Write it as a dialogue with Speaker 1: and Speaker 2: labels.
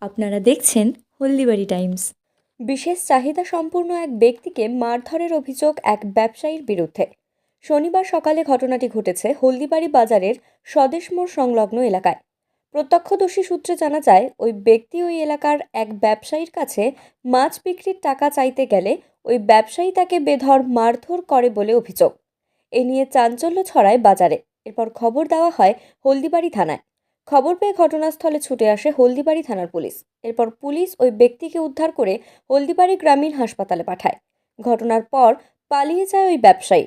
Speaker 1: আপনারা দেখছেন হলদিবাড়ি টাইমস। বিশেষ চাহিদা সম্পূর্ণ এক ব্যক্তিকে মারধরের অভিযোগ এক ব্যবসায়ীর বিরুদ্ধে। শনিবার সকালে ঘটনাটি ঘটেছে হলদিবাড়ি বাজারের স্বদেশ মোড় সংলগ্ন এলাকায়। প্রত্যক্ষদর্শী সূত্রে জানা যায়, ওই ব্যক্তি ওই এলাকার এক ব্যবসায়ীর কাছে মাছ বিক্রির টাকা চাইতে গেলে ওই ব্যবসায়ী তাকে বেধর মারধর করে বলে অভিযোগ। এ নিয়ে চাঞ্চল্য ছড়ায় বাজারে। এরপর খবর দেওয়া হয় হলদিবাড়ি থানায়। খবর পেয়ে ঘটনাস্থলে ছুটে আসে হলদিবাড়ি থানার পুলিশ। এরপর পুলিশ ওই ব্যক্তিকে উদ্ধার করে হলদিবাড়ি গ্রামীণ হাসপাতালে পাঠায়। ঘটনার পর পালিয়ে যায় ওই ব্যবসায়ী।